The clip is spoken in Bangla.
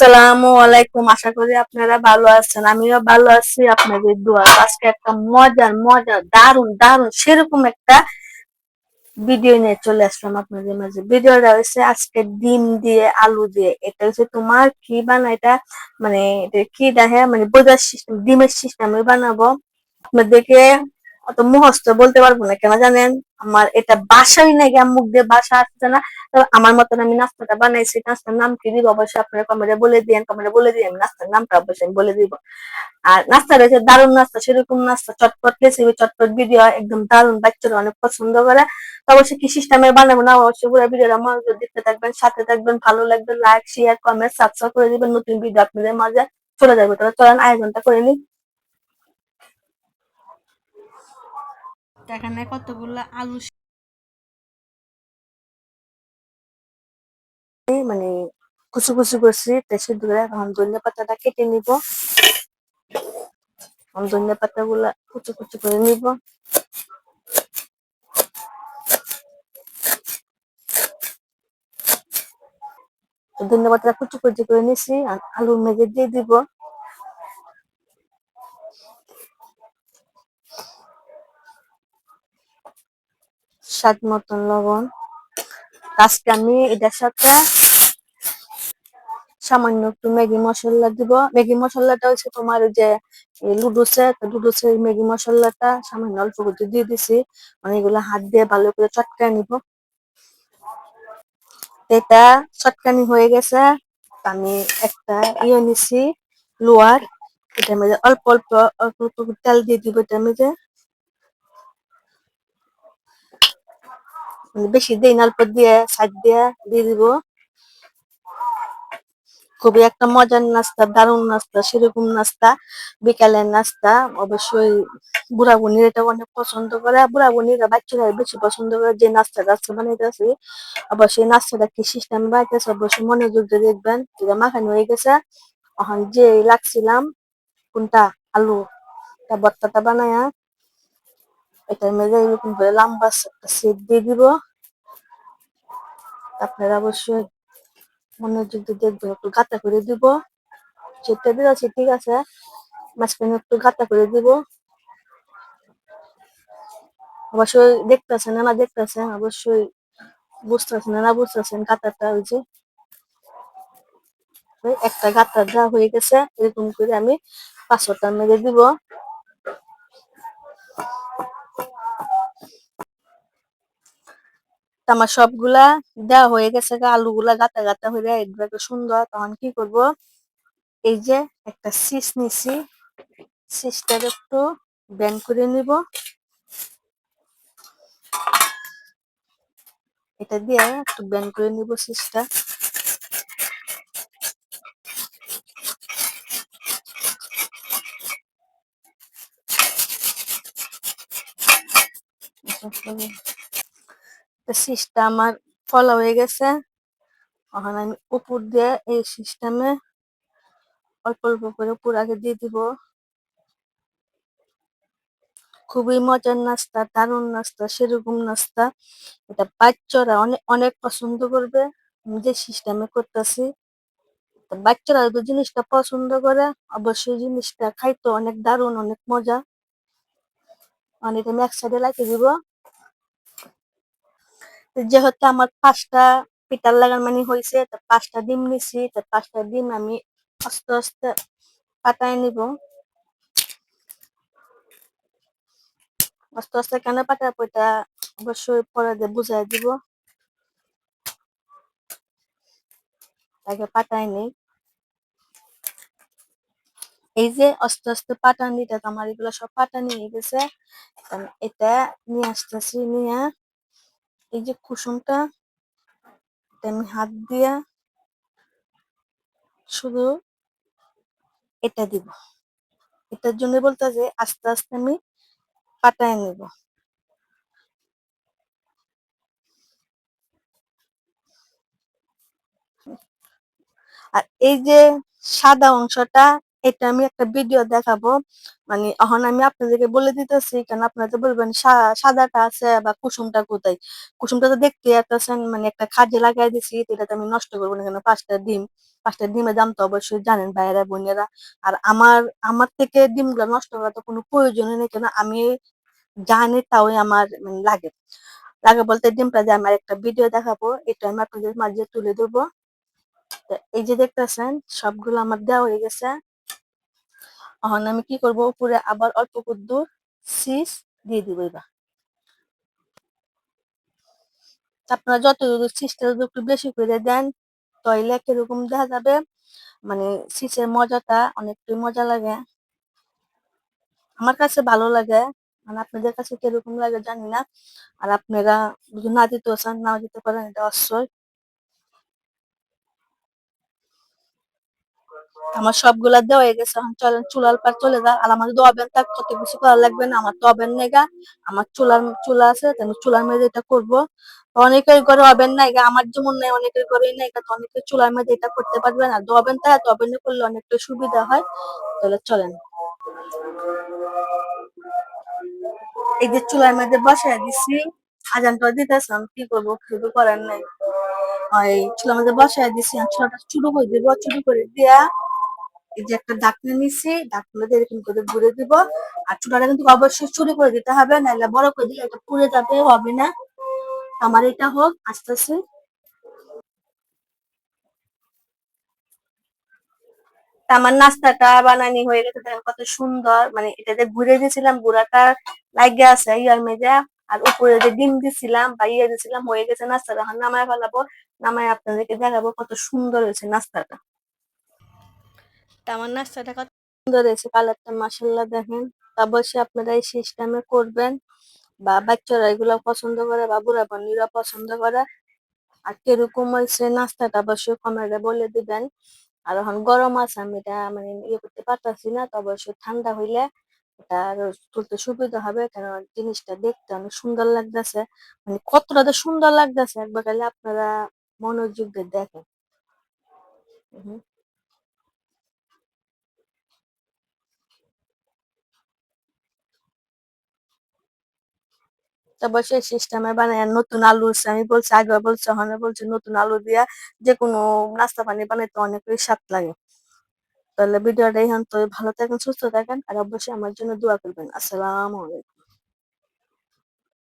আসসালামু আলাইকুম। আশা করি আপনারা ভালো আছেন। আমিও ভালো আছি। আপনাদের দোয়া। আজকে একটা মজার মজার দারুণ দারুণ সেরকম একটা ভিডিও নিয়ে চলে আসলাম আপনাদের মাঝে। ভিডিওটা হচ্ছে আজকে ডিম দিয়ে আলু দিয়ে। এটা হচ্ছে তোমার কি বানা এটা? মানে এটা কি দেখে? মানে বোঝার সিস্টেম ডিমের সিস্টেমে বানাবো। আপনাদেরকে অত মুখস্থ বলতে পারব না, কেন জানেন? আমার এটা বাসাই নাকি মুখ দিয়ে বাসা আসছে না? আমার মতন আমি নাস্তাটা বানাইছি, নাস্তার নাম কি দিব? অবশ্যই আপনারা কমেন্টে বলে দিন কমেন্টে বলে দিই আমি নাস্তার নামটা অবশ্যই আমি বলে দিব। আর নাস্তা রয়েছে দারুণ নাস্তা, সেরকম নাস্তা, চটপট রেসিপি চটপট ভিডিও একদম দারুণ, বাচ্চারা অনেক পছন্দ করে। তো অবশ্যই কি সিস্টেমে বানাবো না অবশ্যই পুরো ভিডিওটা মনোযোগ দেখতে থাকবেন, সাথে থাকবেন, ভালো লাগবে লাইক শেয়ার কমেন্ট সাবস্ক্রাইব করে দিবেন, নতুন ভিডিও আপনাদের মাঝে চলে যাবে। তাহলে চলেন, আয়োজনটা করে নিই। এখানে কতগুলো আলু মানে কুচু কুচু করছি তেসে ধরে এখন ধনিয়া পাতাটা কেটে নিব। ধনিয়া পাতা গুলা কুচু কুচু করে নিব। ধনিয়া পাতা কুচু কুচু করে নিছি আলু মেঘে দিয়ে দিব। স্বাদ মতন লবণ। আজকে আমি এটার সাথে সামান্য একটু ম্যাগি মশলা দিব। ম্যাগি মশলাটা হচ্ছে তোমার যে লুডুসে লুডুসের ম্যাগি মশলাটা সামান্য অল্প করে দিয়ে দিছি। মানে এগুলো হাত দিয়ে ভালো করে চটকায় নিব। এটা চটকানি হয়ে গেছে। আমি একটা ইয়ে নিছি, লোয়ার। এটার মধ্যে অল্প অল্প অল্প অল্প তেল দিয়ে দিব এটার মধ্যে। মানে বেশি দিন অল্প দিয়ে সাইড দিয়ে দিয়ে দিব। খুবই একটা মজার নাস্তা, দারুণ নাস্তা, সেরকম নাস্তা, বিকালের নাস্তা। অবশ্যই বুড়া বুনির এটা অনেক পছন্দ করে বুড়া বুনিরা বাচ্চারা বেশি পছন্দ করে যে নাস্তা টাস্তা বানাইতেছি। অবশ্যই নাস্তাটা কি সিস্টেম বানাইতেছে, অবশ্যই মনোযোগ দিয়ে দেখবেন। যেটা মাখানো হয়ে গেছে। এখন যে লাগছিলাম, কোনটা? আলু। তা ভর্তাটা বানায়া, এটার মেজে এরকম করে লম্বা একটা সেট দিয়ে দিব। আপনারা অবশ্যই মনোযোগ দিয়ে দেখবেন, একটু গাতা করে দিব। সেটা দিয়েছি ঠিক আছে। মাঝখানে একটু গাতা করে দিব। অবশ্যই দেখতেছেন, না দেখতেছেন? অবশ্যই বুঝতেছেন, না বুঝতেছেন গাতাটা, ওই যে। একটা গাতা দেওয়া হয়ে গেছে, এরকম করে আমি পাঁচশোটা মেরে দিব। আমার সবগুলা দেওয়া হয়ে গেছে আলুগুলা গাতা গাতা হয়ে একটু সুন্দর তখন কি করব? এই যে একটা সিস নিছি সিসটার একটু ব্যান করে নিব। এটা দিয়ে একটু ব্যান করে নিব সিসটা সিসটা আমার ফলা হয়ে গেছে। এখন আমি উপর দিয়ে এই সিস্টেমে অল্প অল্প করে উপর আগে দিয়ে দিব। খুবই মজার নাস্তা, দারুণ নাস্তা, সেরকম নাস্তা। এটা বাচ্চারা অনেক অনেক পছন্দ করবে। আমি যে সিস্টেমে করতেছি বাচ্চারা যদি জিনিসটা পছন্দ করে, অবশ্যই জিনিসটা খাইতো অনেক দারুণ, অনেক মজা। অনেক আমি এক সাইডে লাগিয়ে দিব। যেহেতু আমার পাঁচটা পিটার লাগার মানে হয়েছে পাঁচটা ডিম নিছি, তো পাঁচটা ডিম আমি আস্তে আস্তে পাতায় নিব। আস্তে আস্তে কেন পাঠাবো এটা অবশ্যই পরে দিয়ে বুঝাই দিব। তাকে পাঠাই নেই। এই যে আস্তে আস্তে পাটান দিতে আমার এগুলো সব পাটানি হয়ে গেছে। এটা নিয়ে আসতেছি, নিয়ে এই যে কুসুমটা আমি হাত দিয়া শুধু এটা দিব। এটার জন্য বলতে যে আস্তে আস্তে আমি পাটায় নিব। আর এই যে সাদা অংশটা এটা আমি একটা ভিডিও দেখাবো। মানে এখন আমি আপনাদেরকে বলে দিতেছি, কেন আপনারা তো বলবেন সাদাটা আছে বা কুসুমটা কোথায়? কুসুমটা তো দেখতে পাচ্ছেন মানে একটা খাজে লাগাই দিছি এটা তো আমি নষ্ট করব না। কেন পাঁচটা ডিম, পাঁচটা ডিমের দাম তো অবশ্যই জানেন ভাইয়েরা, বোনেরা। আর আমার আমার থেকে ডিমগুলো নষ্ট করার তো কোনো প্রয়োজনই নেই, কেন আমি জানি তাও আমার মানে লাগে। লাগে বলতে ডিমটা যে আমার একটা ভিডিও দেখাবো, এটা আমি আপনাদের মাঝে তুলে তো এই যে দেখতেছেন, সবগুলো আমার দেওয়া হয়ে গেছে। এখন আমি কি করব? উপরে আবার অল্প কুদ্দুর সিস দিয়ে দিব এবার। আপনারা যত সিসটা যদি একটু বেশি করে দেন তাহলে কীরকম দেখা যাবে মানে সিসের মজাটা অনেকটাই মজা লাগে। আমার কাছে ভালো লাগে মানে আপনাদের কাছে কীরকম লাগে জানি না। আর আপনারা যদি না দিতে চান, না দিতে পারেন, এটা অবশ্যই। আমার সবগুলা দেওয়া হয়ে গেছে। এখন চলেন চুলার পার চলে যা আর আমার যদি ওভেন থাক, কত কিছু করা লাগবে না? আমার তো ওভেন নেই গা। আমার চুলার, চুলা আছে আমি চুলার মেঝে এটা করব। অনেকের ঘরে ওভেন নাই গা। আমার যেমন নাই, অনেকের ঘরে নাই গা। তো অনেকে চুলার মেঝে এটা করতে পারবে না। তো ওভেন থাকে, তো ওভেনে করলে অনেকটা সুবিধা হয়। তাহলে চলেন। এই যে চুলার মধ্যে বসায় দিছি আজানটা দিতেছে, আমি কি করব, কিছু করার নাই। ওই চুলার মধ্যে বসায় দিছি চুলাটা চুরু করে দিব চুরু করে দিয়া এই যে একটা ঢাকনা নিছি দিয়ে এরকম করে ঘুরে দিব। আর চুলাটা কিন্তু অবশ্যই চুরি করে দিতে হবে নাহলে বড় করে দিলে এটা পুড়ে যাবে, হবে না। আমার এটা হোক আস্তে আস্তে আমার নাস্তাটা বানানি হয়ে গেছে, দেখেন কত সুন্দর। মানে এটাতে ঘুরে দিয়েছিলাম, গুঁড়াটা লাগিয়ে আছে, ইয়ার মেজে আর উপরে যে ডিম দিছিলাম বা ইয়ে দিছিলাম, হয়ে গেছে নাস্তাটা। নামায় ফেলাবো, নামায় আপনাদেরকে দেখাবো কত সুন্দর হয়েছে নাস্তাটা। আমার নাস্তাটা কত সুন্দর হয়েছে, কালারটা মাসাল্লাহ দেখেন। তা অবশ্যই আপনারা এই সিস্টেমে করবেন, বা বাচ্চারা এগুলো পছন্দ করে, বা বুড়া বান্নিরা পছন্দ করে, আর কীরকম হয়েছে নাস্তাটা অবশ্যই কমেন্টে বলে দিবেন। আর এখন গরম আছে, আমি এটা মানে ইয়ে করতে পারতাছি না, তো অবশ্যই ঠান্ডা হইলে এটা আরও তুলতে সুবিধা হবে কারণ জিনিসটা দেখতে অনেক সুন্দর লাগতেছে। মানে কতটা তো সুন্দর লাগতেছে, একবার খালি আপনারা মনোযোগ দিয়ে দেখেন। হুম। তারপর সেই সিস্টেমে বানায়, নতুন আলু আমি বলছি, আগে বলছি হনে বলছি, নতুন আলু দিয়া যে কোনো নাস্তা পানি বানাইতে অনেক স্বাদ লাগে। তাহলে ভিডিওটা এখান তো ভালো থাকেন, সুস্থ থাকেন, আর অবশ্যই আমার জন্য দোয়া করবেন। আসসালামু আলাইকুম।